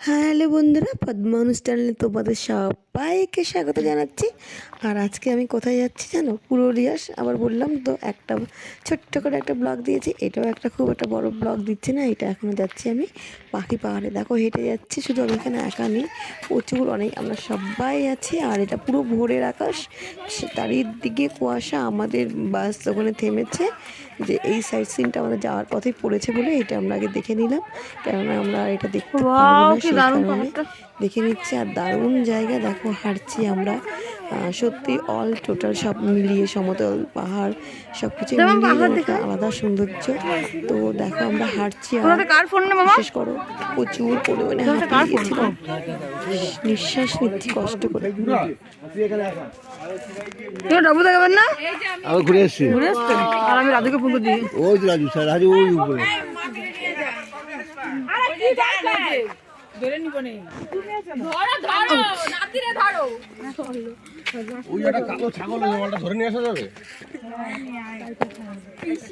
Hello বন্ধুরা পদ্মা অনুষ্ঠানে তোমাদের সবাইকে স্বাগত জানাচ্ছি। আর আজকে আমি কোথায় যাচ্ছি জানো? পুরুলিয়াস আবার বললাম তো একটা ছোট্ট করে একটা ব্লগ দিয়েছি। এটাও একটা খুব একটা বড় ব্লগ দিচ্ছে না এটা এখনও যাচ্ছি আমি। পাখি পাহাড়ে দেখো হেঁটে যাচ্ছি শুধু আমি এখানে একা নেই প্রচুর অনেক আমরা সবাই আছি। আর এটা পুরো ভোরের আকাশ সে চারিদিকে কুয়াশা আমাদের বাস ওখানে থেমেছে যে এই সাইড সিনটা আমাদের যাওয়ার পথে পড়েছে বলে এটা আমরা আগে দেখে নিলাম। কেননা আমরা আর এটা দেখতে পারব না সেই কারণে। দেখে নিচ্ছি আর দারুণ জায়গা দেখো। হাঁটছি আমরা। সত্যি অল টোটাল সব মিলিয়ে সমতল পাহাড় সব কিছু মিলিয়ে আলাদা সৌন্দর্য। তো দেখো আমরা হাঁটছি বিশেষ করো প্রচুর পরিমাণে নিঃশ্বাস নিচ্ছি কষ্ট করে। তুমি দেখাবেন না? আবার ঘুরে এসছি। ঘুরে এসছেন আর আমি রাধুকে ফোন করে দিই। ওই রাজু স্যার রাজু ওই উপরে। ওই একটা কালো ছাগল আছে, ধরে নিয়ে আসা যাবে?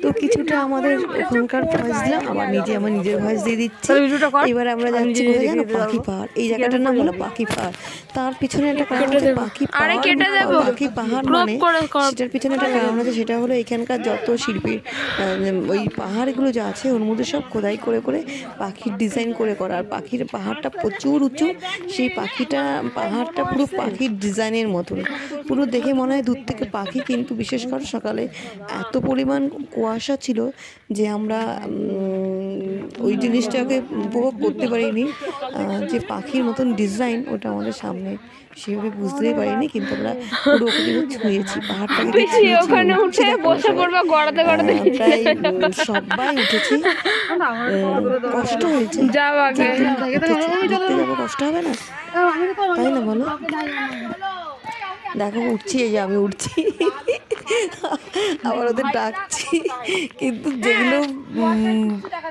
তো কিছুটা আমাদের ওখানকার ভয়েস দিলাম আবার নিজে আমার নিজের ভয়েস দিয়ে দিচ্ছি। তাহলে ভিডিওটা কর। এবার আমরা যাচ্ছি কোথায় জানো পাখি পাহাড় এই জায়গাটার নাম হলো পাখি পাহাড় তার পিছনে একটা কারণ আছে পাখি পাহাড় পাখি পাহাড় মানে সেটার পিছনে একটা কারণ আছে সেটা হলো এখানকার যত শিল্পীর ওই পাহাড়গুলো যা আছে ওর মধ্যে সব খোদাই করে করে পাখির ডিজাইন করে করা। আর পাখির পাহাড়টা প্রচুর উঁচু, সেই পাখিটা, পাহাড়টা পুরো পাখির ডিজাইনের মতন। পুরো দেখে মনে হয় দূর থেকে পাখি কিন্তু বিশেষ করে সকালে এত পরিমাণ কুয়াশা ছিল যে আমরা ওই জিনিসটাকে উপভোগ করতে পারিনি। যে পাখির মতন ডিজাইন ওটা আমাদের সামনে সেভাবে বুঝতেই পারিনি কিন্তু আমরা পুরো ছুঁয়েছি পাহাড়টাকে ওখানে উঠে দেখো বসে সবাই। গড়াতে গড়াতে প্রায় সবাই উঠেছি। কষ্ট হয়েছে। যাব কষ্ট হবে না? তাই না বলো? দেখো উঠছি এই যে আমি উঠছি। আবার ওদের ডাকছি। কিন্তু যেগুলো উম,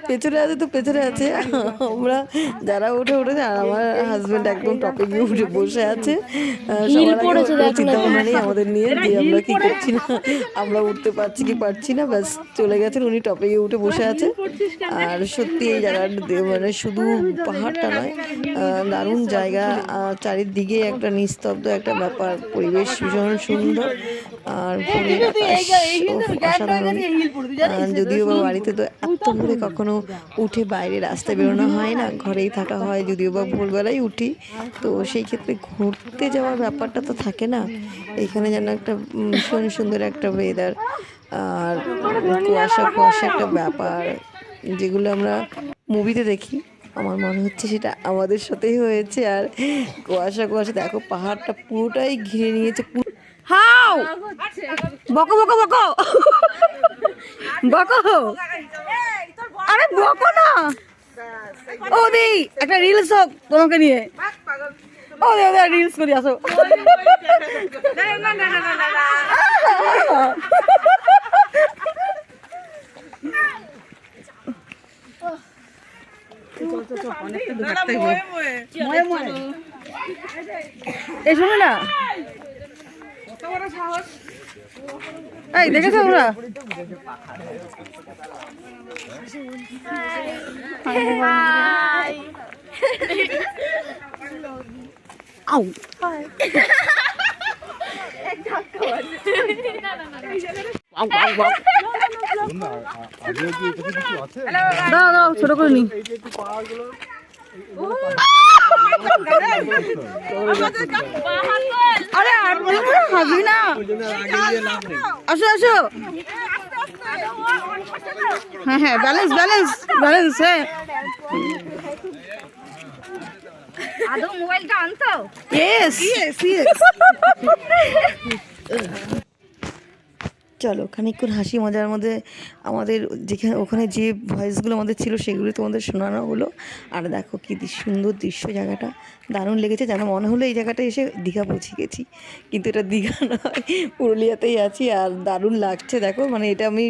পেছনে আছে তো পেছনে আছে। আমরা যারা উঠে উঠেছে আর আমার হাজবেন্ড একদম টপে গিয়ে উঠে বসে আছে। চিন্তা ভাবনা নেই আমাদের নিয়ে যে আমরা কি করছি না আমরা উঠতে পারছি কি পারছি না ব্যাস চলে গেছেন উনি টপে গিয়ে উঠে বসে আছে। আর সত্যি এই জায়গাটা মানে শুধু পাহাড়টা নয় আহ, দারুণ জায়গা চারিদিকে একটা নিস্তব্ধ একটা ব্যাপার পরিবেশ ভীষণ সুন্দর আর অসাধারণ। যদিও বা বাড়িতে তো এত ভোরে কখনো উঠে বাইরে রাস্তায় বেরোনো হয় না, ঘরেই থাকা হয়, যদিও বা ভোরবেলায় উঠি। তো সেই ক্ষেত্রে ঘুরতে যাওয়ার ব্যাপারটা তো থাকে না। এখানে যেন একটা ভীষণ সুন্দর একটা ওয়েদার আর কুয়াশা কুয়াশা একটা ব্যাপার, যেগুলো আমরা মুভিতে দেখি। আমার মনে হচ্ছে সেটা আমাদের সাথেই হয়েছে, আর কুয়াশা কুয়াশা, দেখো পাহাড়টা পুরোটাই ঘিরে নিয়েছে। হাও! বকো বকো বকো! বকো! আরে বকো না। ও দি, একটা রিলস হোক তোমাকে নিয়ে। ও দি রিলস করি, আসো। না। এই, দেখেছ তোমরা? আউ আরে আর হাসবি না আসো আসো হ্যাঁ হ্যাঁ ব্যালেন্স ব্যালেন্স ব্যালেন্স হ্যাঁ। আদৌ মোবাইলটা আনতো? ইয়েস ইয়েস চলো খানিকক্ষণ হাসি মজার মধ্যে আমাদের যেখানে, ওখানে যে ভয়েসগুলো আমাদের ছিল সেগুলো তোমাদের শোনানো হলো। আর দেখো কি সুন্দর দৃশ্য জায়গাটা। দারুণ লেগেছে, যেন মনে হলো এই জায়গাটা এসে দীঘা পৌঁছে গেছি। কিন্তু এটা দীঘা নয়, পুরুলিয়াতেই আছি আর দারুণ লাগছে। দেখো মানে এটা আমি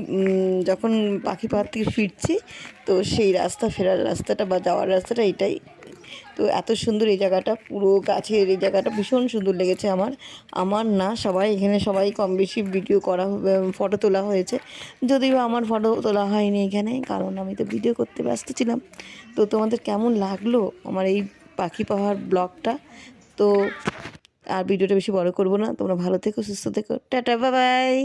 যখন পাখি পাহাড় থেকে ফিরছি, তো সেই রাস্তা, ফেরার রাস্তাটা বা যাওয়ার রাস্তাটা এটাই। তো এত সুন্দর এই জায়গাটা, পুরো গাছের এই জায়গাটা ভীষণ সুন্দর লেগেছে আমার। আমার না, সবাই এখানে সবাই কম বেশি ভিডিও করা ফটো তোলা হয়েছে। যদিও আমার ফটো তোলা হয়নি এখানে, কারণ আমি তো ভিডিও করতে ব্যস্ত ছিলাম। তো তোমাদের কেমন লাগল আমার এই পাখি পাহাড় ব্লগটা? তো আর ভিডিওটা বেশি বড় করব না, তোমরা ভালো থেকো, সুস্থ থেকো। Tata bye